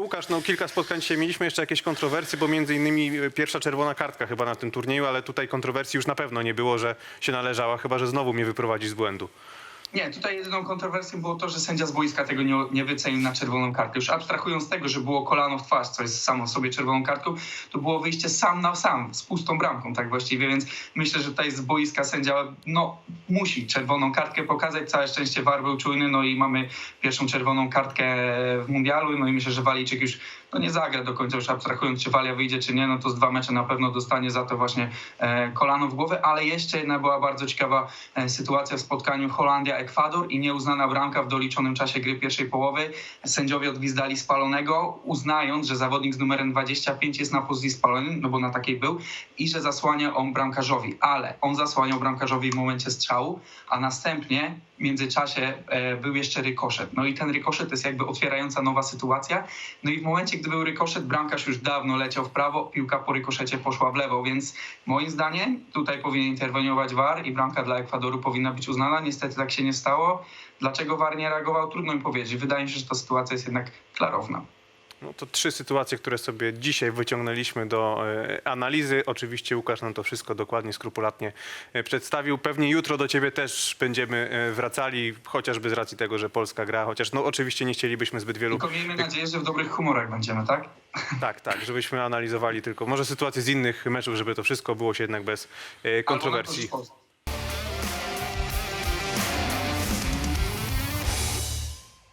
Łukasz, no kilka spotkań dzisiaj mieliśmy, jeszcze jakieś kontrowersje, bo między innymi e, pierwsza czerwona kartka chyba na tym turnieju, ale tutaj kontrowersji już na pewno nie było, że się należała, chyba że znowu mnie wyprowadzi z błędu. Nie, tutaj jedyną kontrowersją było to, że sędzia z boiska tego nie, nie wycenił na czerwoną kartkę. Już abstrahując z tego, że było kolano w twarz, co jest samo w sobie czerwoną kartką, to było wyjście sam na sam, z pustą bramką tak właściwie, więc myślę, że tutaj z boiska sędzia no, musi czerwoną kartkę pokazać. Całe szczęście VAR był czujny, no i mamy pierwszą czerwoną kartkę w mundialu, no i myślę, że Walijczyk już no, nie zagra do końca, już abstrahując, czy Walia wyjdzie, czy nie, no to z dwa mecze na pewno dostanie za to właśnie e, kolano w głowę, ale jeszcze jedna była bardzo ciekawa e, sytuacja w spotkaniu Holandia-Ekwador i nieuznana bramka w doliczonym czasie gry pierwszej połowy. Sędziowie odgwizdali spalonego, uznając, że zawodnik z numerem 25 jest na pozycji spalonej, no bo na takiej był, i że zasłania on bramkarzowi, ale on zasłaniał bramkarzowi w momencie strzału, a następnie w międzyczasie e, był jeszcze rykoszet. No i ten rykoszet jest jakby otwierająca nowa sytuacja. No i w momencie, gdy był rykoszet, bramkarz już dawno leciał w prawo, piłka po rykoszecie poszła w lewo, więc moim zdaniem tutaj powinien interweniować VAR i bramka dla Ekwadoru powinna być uznana. Niestety tak się nie stało. Dlaczego VAR nie reagował? Trudno mi powiedzieć. Wydaje mi się, że ta sytuacja jest jednak klarowna. No to trzy sytuacje, które sobie dzisiaj wyciągnęliśmy do e, analizy. Oczywiście Łukasz nam to wszystko dokładnie, skrupulatnie e, przedstawił. Pewnie jutro do ciebie też będziemy e, wracali, chociażby z racji tego, że Polska gra, chociaż no oczywiście nie chcielibyśmy zbyt wielu... Tylko miejmy nadzieję, że w dobrych humorach będziemy, tak? Tak, tak, żebyśmy analizowali tylko może sytuacje z innych meczów, żeby to wszystko było się jednak bez kontrowersji.